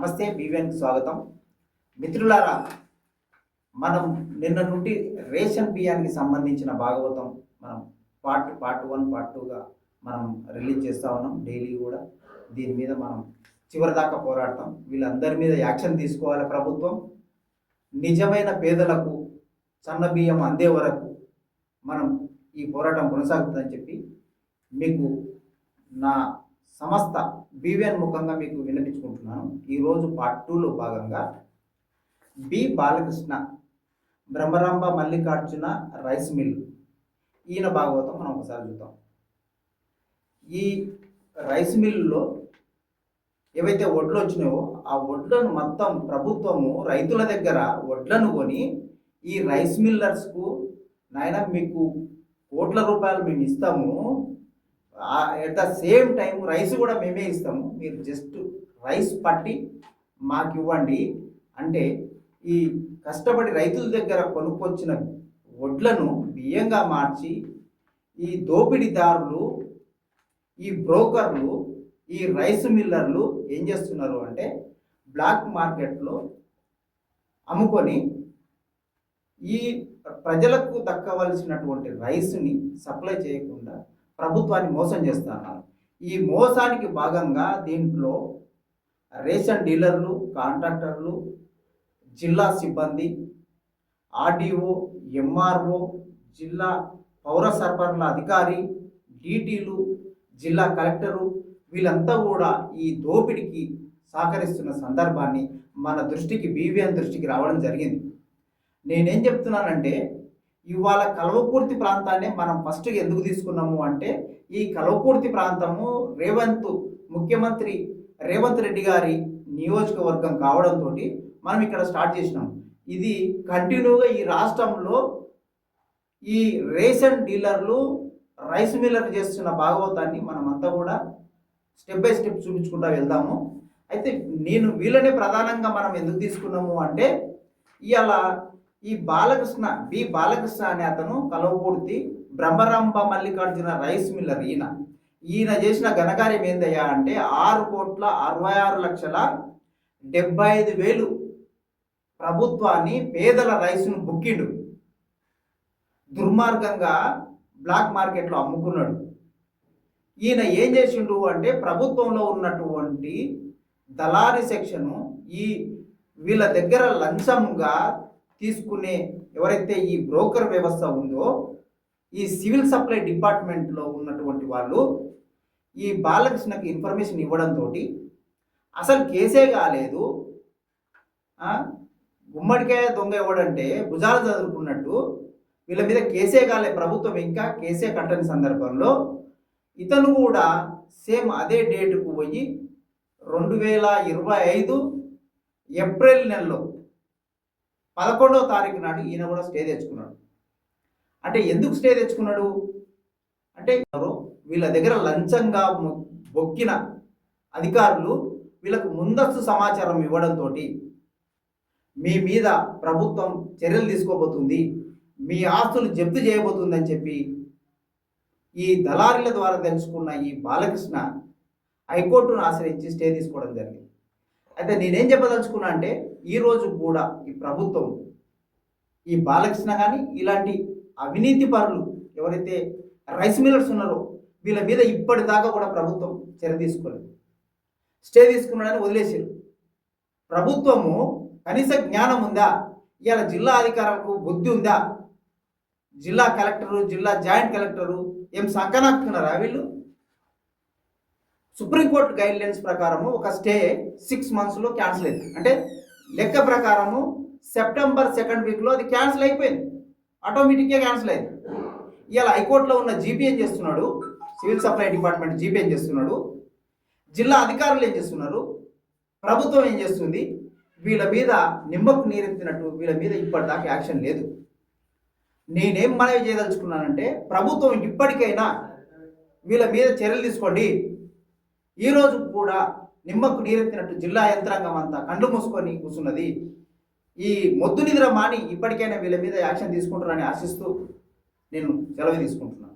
నమస్తే బీవీఎన్కి స్వాగతం. మిత్రులారా మనం నిన్న నుండి రేషన్ బియ్యానికి సంబంధించిన భాగవతం మనం పార్ట్ పార్ట్ వన్ పార్ట్ టూగా మనం రిలీజ్ చేస్తూ ఉన్నాం. డైలీ కూడా దీని మీద మనం చివరిదాకా పోరాడతాం. వీళ్ళందరి మీద యాక్షన్ తీసుకోవాలి ప్రభుత్వం. నిజమైన పేదలకు సన్న బియ్యం అందే వరకు మనం ఈ పోరాటం కొనసాగుతుందని చెప్పి మీకు నా సంస్థ బీవీఎన్ ముఖంగా మీకు వినిపించుకుంటున్నాను. ఈరోజు పార్ట్ టూలో భాగంగా B Balakrishna Brahmaramba Mallikarjuna rice mill. ఈయన భాగవతం మనం ఒకసారి చూద్దాం. ఈ రైస్ మిల్లులో ఏవైతే వడ్లు వచ్చినాయో ఆ వడ్లను మొత్తం ప్రభుత్వము రైతుల దగ్గర వడ్లను కొని ఈ రైస్ మిల్లర్స్కు నాయన మీకు కోట్ల రూపాయలు మేము ఇస్తాము. At the same time rice కూడా మేమే ఇస్తాము. మీరు జస్ట్ రైస్ పట్టి మాకు ఇవ్వండి. అంటే ఈ కష్టపడి రైతుల దగ్గర కొనుక్కొచ్చిన వడ్లను బియ్యంగా మార్చి ఈ దోపిడీదారులు ఈ బ్రోకర్లు ఈ రైస్ మిల్లర్లు ఏం చేస్తున్నారు అంటే బ్లాక్ మార్కెట్లో అమ్ముకొని ఈ ప్రజలకు దక్కవలసినటువంటి రైస్ని సప్లై చేయకుండా ప్రభుత్వాన్ని మోసం చేస్తున్నారు. ఈ మోసానికి భాగంగా దీంట్లో రేషన్ డీలర్లు కాంట్రాక్టర్లు జిల్లా సిబ్బంది ఆర్డీఓ ఎంఆర్ఓ జిల్లా పౌర సరఫరాల అధికారి డీటీలు జిల్లా కలెక్టరు వీళ్ళంతా కూడా ఈ దోపిడికి సహకరిస్తున్న సందర్భాన్ని మన దృష్టికి బీవీఎన్ దృష్టికి రావడం జరిగింది. నేనేం చెప్తున్నానంటే ఇవాళ కల్వకుర్తి ప్రాంతాన్ని మనం ఫస్ట్ ఎందుకు తీసుకున్నాము అంటే ఈ కల్వకుర్తి ప్రాంతము రేవంత్ ముఖ్యమంత్రి రేవంత్ రెడ్డి గారి నియోజకవర్గం కావడంతో మనం ఇక్కడ స్టార్ట్ చేసినాం. ఇది కంటిన్యూగా ఈ రాష్ట్రంలో ఈ రేషన్ డీలర్లు రైస్ మిల్లర్ చేస్తున్న భాగవతాన్ని మనమంతా కూడా స్టెప్ బై స్టెప్ చూపించుకుంటా వెళ్దాము. అయితే నేను వీళ్ళనే ప్రధానంగా మనం ఎందుకు తీసుకున్నాము అంటే ఇవాళ ఈ బాలకృష్ణ బి బాలకృష్ణ అనే అతను కలవకూర్తి బ్రహ్మరంభ మల్లికార్జున రైస్ మిల్లర్ ఈయన. ఈయన చేసిన ఘనకార్యం ఏందయ్యా అంటే ఆరు కోట్ల అరవై ఆరు లక్షల డెబ్బై ఐదు వేలు ప్రభుత్వాన్ని పేదల రైస్ను బుక్కిండు. దుర్మార్గంగా బ్లాక్ మార్కెట్లో అమ్ముకున్నాడు. ఈయన ఏం చేసిండు అంటే ప్రభుత్వంలో ఉన్నటువంటి దళారీ సెక్షను ఈ వీళ్ళ దగ్గర లంచంగా తీసుకునే ఎవరైతే ఈ బ్రోకర్ వ్యవస్థ ఉందో ఈ సివిల్ సప్లై డిపార్ట్మెంట్లో ఉన్నటువంటి వాళ్ళు ఈ బాలకృష్ణకి ఇన్ఫర్మేషన్ ఇవ్వడంతో అసలు కేసే కాలేదు. గుమ్మడికాయ దొంగ ఎవడంటే భుజాలు చదువుకున్నట్టు వీళ్ళ మీద కేసే కాలే. ప్రభుత్వం ఇంకా కేసే కట్టని సందర్భంలో ఇతను కూడా సేమ్ అదే డేటుకు పోయి రెండు వేల ఇరవై ఐదు ఏప్రిల్ నెలలో పదకొండవ తారీఖు నాడు ఈయన కూడా స్టే తెచ్చుకున్నాడు. అంటే ఎందుకు స్టే తెచ్చుకున్నాడు? అంటే వీళ్ళ దగ్గర లంచంగా బొక్కిన అధికారులు వీళ్ళకు ముందస్తు సమాచారం ఇవ్వడంతో మీ మీద ప్రభుత్వం చర్యలు తీసుకోబోతుంది మీ ఆస్తులు జప్తు చేయబోతుందని చెప్పి ఈ దళారీల ద్వారా తెలుసుకున్న ఈ బాలకృష్ణ హైకోర్టును ఆశ్రయించి స్టే తీసుకోవడం జరిగింది. అయితే నేనేం చెప్పదలుచుకున్నా అంటే ఈరోజు కూడా ఈ ప్రభుత్వం ఈ బాలకృష్ణ కానీ ఇలాంటి అవినీతి పరులు ఎవరైతే రైస్ మిల్లర్స్ ఉన్నారో వీళ్ళ మీద ఇప్పటిదాకా కూడా ప్రభుత్వం చర్య తీసుకోలేదు. స్టే తీసుకున్నాడని వదిలేసారు ప్రభుత్వము కనీస జ్ఞానం ఉందా? ఇవాళ జిల్లా అధికారులకు బుద్ధి ఉందా? జిల్లా కలెక్టరు జిల్లా జాయింట్ కలెక్టరు ఏం సంకనాకుతున్నారా వీళ్ళు? సుప్రీంకోర్టు గైడ్ లైన్స్ ప్రకారము ఒక స్టే సిక్స్ మంత్స్లో క్యాన్సిల్ అయింది. అంటే లెక్క ప్రకారము సెప్టెంబర్ సెకండ్ వీక్లో అది క్యాన్సిల్ అయిపోయింది. ఆటోమేటిక్గా క్యాన్సిల్ అయింది. ఇవాళ హైకోర్టులో ఉన్న జీపీ ఏం చేస్తున్నాడు? సివిల్ సప్లై డిపార్ట్మెంట్ జీపీ ఏం చేస్తున్నాడు? జిల్లా అధికారులు ఏం చేస్తున్నారు? ప్రభుత్వం ఏం చేస్తుంది? వీళ్ళ మీద నిమ్మకు నీరెత్తినట్టు వీళ్ళ మీద ఇప్పటిదాకా యాక్షన్ లేదు. నేనేం మనవి చేయదలుచుకున్నానంటే ప్రభుత్వం ఇప్పటికైనా వీళ్ళ మీద చర్యలు తీసుకోండి. ఈరోజు కూడా నిమ్మకు నీరెత్తినట్టు జిల్లా యంత్రాంగం అంతా కండ్లు మూసుకొని కూర్చున్నది. ఈ మొద్దు నిద్ర మాని ఇప్పటికైనా వీళ్ళ మీద యాక్షన్ తీసుకుంటారని ఆశిస్తూ నేను సెలవు తీసుకుంటున్నాను.